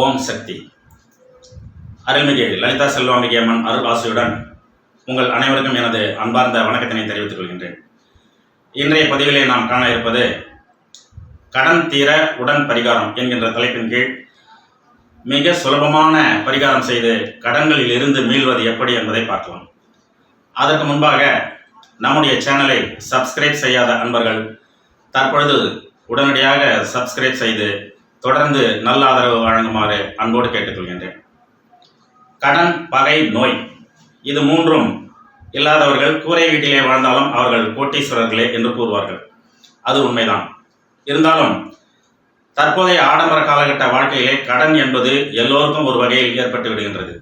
ஓம் சக்தி. அருள்மிகு லலிதா செல்வாம்பிகை அம்மன் அருள் ஆசையுடன் உங்கள் அனைவருக்கும் எனது அன்பார்ந்த வணக்கத்தினை தெரிவித்துக் கொள்கின்றேன். இன்றைய பதிவிலே நாம் காண இருப்பது கடன் தீர உடன் பரிகாரம் என்கின்ற தலைப்பின் கீழ் மிக சுலபமான பரிகாரம் செய்து கடன்களில் இருந்து மீள்வது எப்படி என்பதை பார்க்கலாம். அதற்கு முன்பாக நம்முடைய சேனலை சப்ஸ்கிரைப் செய்யாத அன்பர்கள் தற்பொழுது உடனடியாக சப்ஸ்கிரைப் செய்து தொடர்ந்து நல்ல ஆதரவு வழங்குமாறு அன்போடு கேட்டுக்கொள்கின்றேன். கடன் பகை நோய் இது மூன்றும் இல்லாதவர்கள் கூரை வீட்டிலே வாழ்ந்தாலும் அவர்கள் கோட்டீஸ்வரர்களே என்று கூறுவார்கள். அது உண்மைதான். இருந்தாலும் தற்போதைய ஆடம்பர காலகட்ட வாழ்க்கையிலே கடன் என்பது எல்லோருக்கும் ஒரு வகையில் ஏற்பட்டு விடுகின்றது.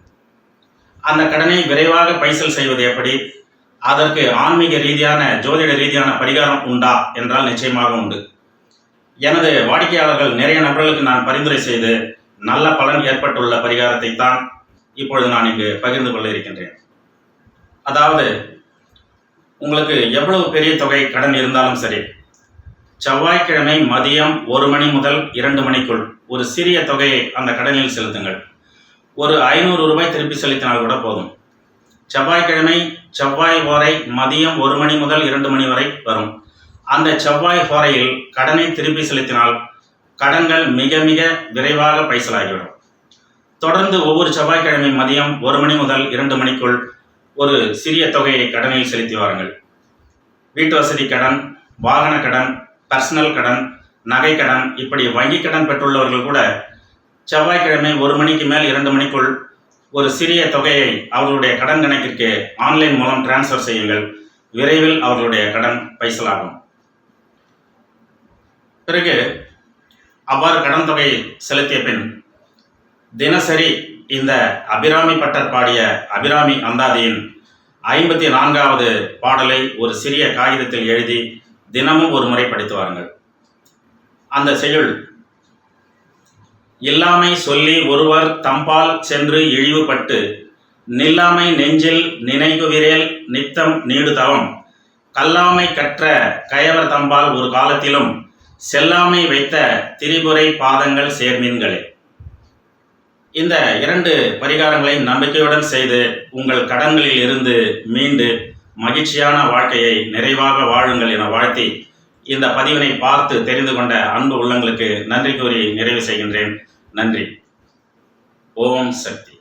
அந்த கடனை விரைவாக பைசல் செய்வது எப்படி? அதற்கு ஆன்மீக ரீதியான ஜோதிட ரீதியான பரிகாரம் உண்டா? என்றால் நிச்சயமாக உண்டு. எனது வாடிக்கையாளர்கள் நிறைய நபர்களுக்கு நான் பரிந்துரை செய்து நல்ல பலன் ஏற்பட்டுள்ள பரிகாரத்தை தான் இப்பொழுது நான் இங்கு பகிர்ந்து கொள்ள இருக்கின்றேன். அதாவது உங்களுக்கு எவ்வளவு பெரிய தொகை கடன் இருந்தாலும் சரி செவ்வாய்க்கிழமை மதியம் ஒரு மணி முதல் இரண்டு மணிக்குள் ஒரு சிறிய தொகையை அந்த கடனில் செலுத்துங்கள். ஒரு ஐநூறு ரூபாய் திருப்பி செலுத்தினால் கூட போதும். செவ்வாய்க்கிழமை செவ்வாய் ஓரை மதியம் ஒரு மணி முதல் இரண்டு மணி வரை வரும். அந்த செவ்வாய் ஹோரையில் கடனை திருப்பி செலுத்தினால் கடன்கள் மிக மிக விரைவாக பைசலாகிவிடும். தொடர்ந்து ஒவ்வொரு செவ்வாய்க்கிழமை மதியம் ஒரு மணி முதல் இரண்டு மணிக்குள் ஒரு சிறிய தொகையை கடனில் செலுத்தி வாருங்கள். வீட்டு வசதி கடன் வாகன கடன் பர்சனல் கடன் நகை கடன் இப்படி வங்கி கடன் பெற்றுள்ளவர்கள் கூட செவ்வாய்க்கிழமை ஒரு மணிக்கு மேல் இரண்டு மணிக்குள் ஒரு சிறிய தொகையை அவர்களுடைய கடன் கணக்கிற்கு ஆன்லைன் மூலம் டிரான்ஸ்ஃபர் செய்யுங்கள். விரைவில் அவர்களுடைய கடன் பைசலாகும். பிறகு அவ்வாறு கடன் தொகையை செலுத்திய பின் தினசரி இந்த அபிராமி பட்டர் பாடிய அபிராமி அந்தாதியின் ஐம்பத்தி நான்காவது பாடலை ஒரு சிறிய காகிதத்தில் எழுதி தினமும் ஒரு முறை படித்து வாருங்கள். அந்த செயல் இல்லாமை சொல்லி ஒருவர் தம்பால் சென்று இழிவுபட்டு நில்லாமை நெஞ்சில் நினைகுவிரேல் நித்தம் நீடுதவம் கல்லாமை கற்ற கயவர் தம்பால் ஒரு காலத்திலும் செல்லாமை வைத்த திரிபுரை பாதங்கள் சேர்மீன்களே. இந்த இரண்டு பரிகாரங்களை நம்பிக்கையுடன் செய்து உங்கள் கடன்களில் இருந்து மீண்டு மகிழ்ச்சியான வாழ்க்கையை நிறைவாக வாழுங்கள் என வாழ்த்தி இந்த பதிவினை பார்த்து தெரிந்து கொண்ட அன்பு உள்ளங்களுக்கு நன்றி கூறி நிறைவு செய்கின்றேன். நன்றி. ஓம் சக்தி.